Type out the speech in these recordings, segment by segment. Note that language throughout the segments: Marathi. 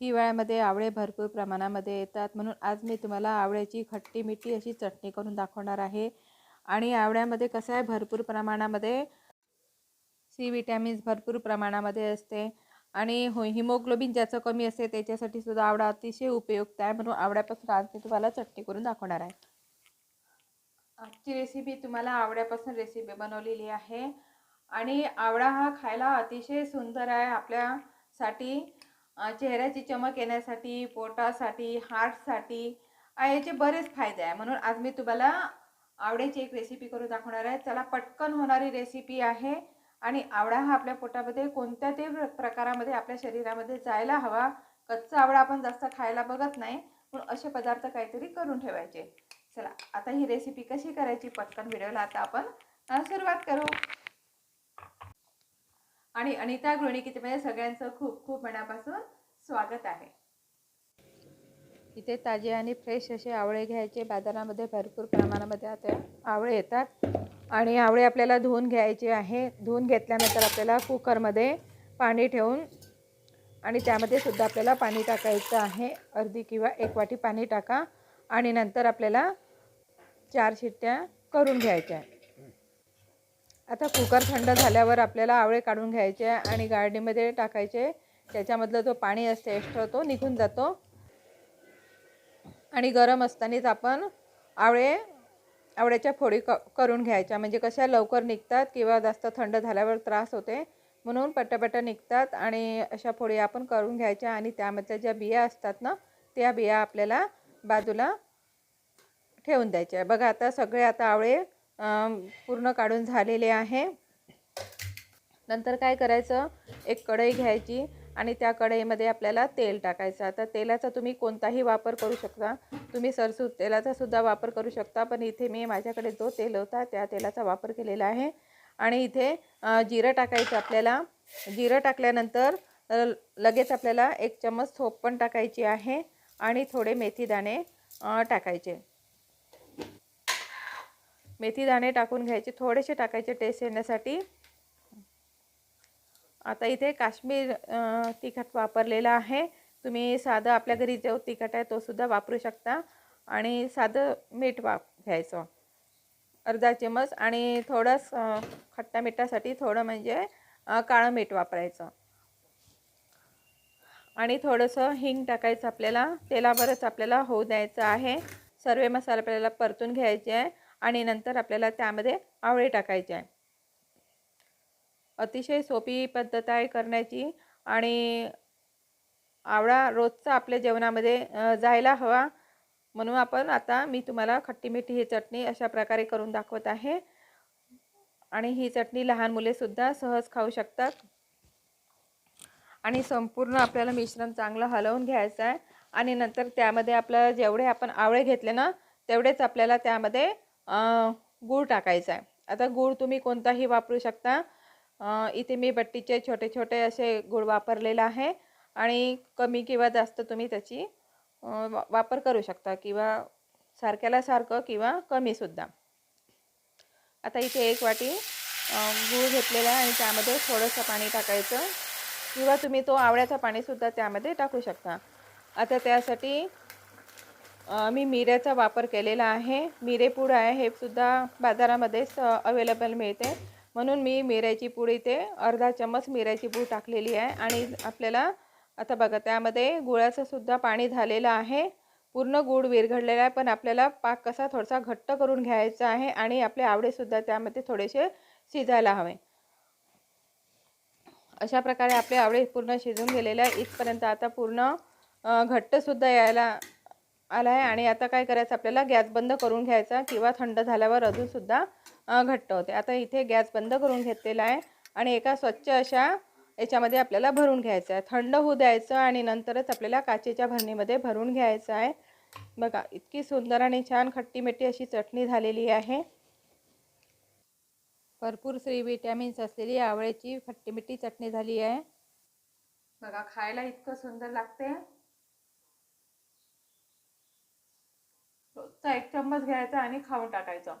हिवाळ्यामध्ये आवळे भरपूर प्रमाणामध्ये येतात. म्हणून आज मी तुम्हाला आवळ्याची खट्टी मिठी अशी चटणी करून दाखवणार आहे. आणि आवळ्यामध्ये कसं आहे भरपूर प्रमाणामध्ये सी विटॅमिन्स भरपूर प्रमाणामध्ये असते. आणि हो हिमोग्लोबिन ज्याचं कमी असते त्याच्यासाठी सुद्धा आवळा अतिशय उपयुक्त आहे. म्हणून आवळ्यापासून आज मी तुम्हाला चटणी करून दाखवणार आहे. आजची रेसिपी तुम्हाला आवळ्यापासून रेसिपी बनवलेली आहे. आणि आवळा हा खायला अतिशय सुंदर आहे आपल्यासाठी. चेहऱ्याची चमक येण्यासाठी पोटासाठी हार्टसाठी याचे बरेच फायदे आहे. म्हणून आज मी तुम्हाला आवड्याची एक रेसिपी करून दाखवणार आहे. चला पटकन होणारी रेसिपी आहे आणि आवळा हा आपल्या पोटामध्ये कोणत्या ते प्रकारामध्ये आपल्या शरीरामध्ये जायला हवा. कच्चा आवळा आपण जास्त खायला बघत नाही. पण असे पदार्थ काहीतरी करून ठेवायचे. चला आता ही रेसिपी कशी करायची पटकन व्हिडिओला आता आपण सुरुवात करू. आणि अनिता गृहिणी म्हणजे सगळ्यांचं खूप खूप मनापासून स्वागत आहे. इथे ताजे आणि फ्रेश असे आवळे घ्यायचे. बाजारामध्ये भरपूर प्रमाणामध्ये आता आवळे येतात. आणि आवळे आपल्याला धुवून घ्यायचे आहे. धुवून घेतल्यानंतर आपल्याला कुकरमध्ये पाणी ठेवून आणि त्यामध्ये सुद्धा आपल्याला पाणी टाकायचं आहे. अर्धी किंवा एक वाटी पाणी टाका आणि नंतर आपल्याला चार शिट्ट्या करून घ्यायच्या. आता कुकर थंड झाल्यावर आपल्याला आवळे काढून घ्यायचे आणि गार्डीमध्ये टाकायचे. त्याच्यामधलं जो पाणी असते एक्स्ट्रा तो निघून जातो. आणि गरम असतानाच आपण आवळे आवळ्याच्या फोडी क करून घ्यायच्या. म्हणजे कशा लवकर निघतात किंवा जास्त थंड झाल्यावर त्रास होते म्हणून पट्ट्यापट्ट्या निघतात आणि अशा फोडी आपण करून घ्यायच्या. आणि त्यामधल्या ज्या बिया असतात ना त्या बिया आपल्याला बाजूला ठेवून द्यायच्या. बघा आता सगळे आता आवळे पूर्ण काढून झालेले आहे. नंतर काय करायचं? एक कढई घ्यायची आणि त्या कढईमध्ये आपल्याला तेल टाकायचं. आता तेलाचा तुम्ही कोणताही वापर करू शकता. तुम्ही सरसू तेलाचा सुद्धा वापर करू शकता. पण इथे मी माझ्याकडे जो तेल होता त्या तेलाचा वापर केलेला आहे. आणि इथे जिरं टाकायचं आपल्याला. जिरं टाकल्यानंतर लगेच आपल्याला एक चम्मच थोप पण टाकायची आहे. आणि थोडे मेथीदाणे टाकायचे. मेथी दाणे टाकून घ्यायचे थोडेसे टाकायचे टेस्ट येण्यासाठी. आता इथे काश्मीर तिखट वापरलेलं आहे. तुम्ही साधं आपल्या घरी जो तिखट आहे तो सुद्धा वापरू शकता. आणि साधं मीठ वाप घ्यायचं. अर्धा चमच आणि थोडंच खट्टा मिठासाठी थोडं म्हणजे काळं मीठ वापरायचं. आणि थोडंसं हिंग टाकायचं आपल्याला. तेलावरच आपल्याला होऊ द्यायचं आहे. सर्व मसाले आपल्याला परतून घ्यायचे आहे. आणि नंतर आपल्याला त्यामध्ये आवळे टाकायचे आहे. अतिशय सोपी पद्धत आहे करण्याची आणि आवळा रोजचा आपल्या जेवणामध्ये जायला हवा. म्हणून आपण आता मी तुम्हाला खट्टी मिठी ही चटणी अशा प्रकारे करून दाखवत आहे. आणि ही चटणी लहान मुलेसुद्धा सहज खाऊ शकतात. आणि संपूर्ण आपल्याला मिश्रण चांगलं हलवून घ्यायचं आहे. आणि नंतर त्यामध्ये आपलं जेवढे आपण आवळे घेतले ना तेवढेच आपल्याला त्यामध्ये गूळ टाकायचा आहे. आता गूळ तुम्ही कोणताही वापरू शकता. इथे मी बट्टीचे छोटे छोटे असे गूळ वापरलेला आहे आणि कमी किंवा जास्त तुम्ही त्याची वापर करू शकता किंवा सारख्याला सारखं किंवा कमीसुद्धा आता इथे एक वाटी गूळ घेतलेला आहे आणि त्यामध्ये थोडंसं पाणी टाकायचं किंवा तुम्ही तो आवळ्याचं पाणीसुद्धा त्यामध्ये टाकू शकता. आता त्यासाठी मी मिऱ्याचा वापर केलेला आहे. मिरेपूड आहे हे सुद्धा बाजारामध्येच अवेलेबल मिळते. म्हणून मी मिऱ्याची पूड इथे अर्धा चम्मच मिऱ्याची पूड टाकलेली आहे. आणि आपल्याला आता बघा त्यामध्ये गुळाचं सुद्धा पाणी झालेलं आहे. पूर्ण गूळ विरघडलेला आहे पण आपल्याला पाक कसा थोडासा घट्ट करून घ्यायचा आहे आणि आपले आवडेसुद्धा त्यामध्ये थोडेसे शिजायला हवे. अशा प्रकारे आपले आवळे पूर्ण शिजून गेलेले आहे. इथपर्यंत आता पूर्ण घट्टसुद्धा यायला आला आहे आणि आता काय करायचं? आपल्याला गॅस बंद करून घ्यायचा किंवा थंड झाल्यावर अजूनसुद्धा घट्ट होते. आता इथे गॅस बंद करून घेतलेला आहे आणि एका स्वच्छ अशा याच्यामध्ये आपल्याला भरून घ्यायचं आहे. थंड होऊ द्यायचं आणि नंतरच आपल्याला काचेच्या भरणीमध्ये भरून घ्यायचं आहे. बघा इतकी सुंदर आणि छान खट्टी अशी चटणी झालेली आहे. भरपूर श्री विटॅमिन्स असलेली आवळ्याची खट्टी चटणी झाली आहे. बघा खायला इतकं सुंदर लागते चा एक चम्मच घ्यायचा आणि खाऊन टाकायचं.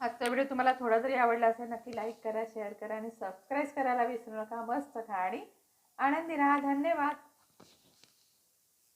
आजचा व्हिडिओ तुम्हाला थोडा जरी आवडला असेल नक्की लाईक करा शेअर करा आणि सबस्क्राईब करायला विसरू नका. मस्त खा आणि आनंदी राहा. धन्यवाद.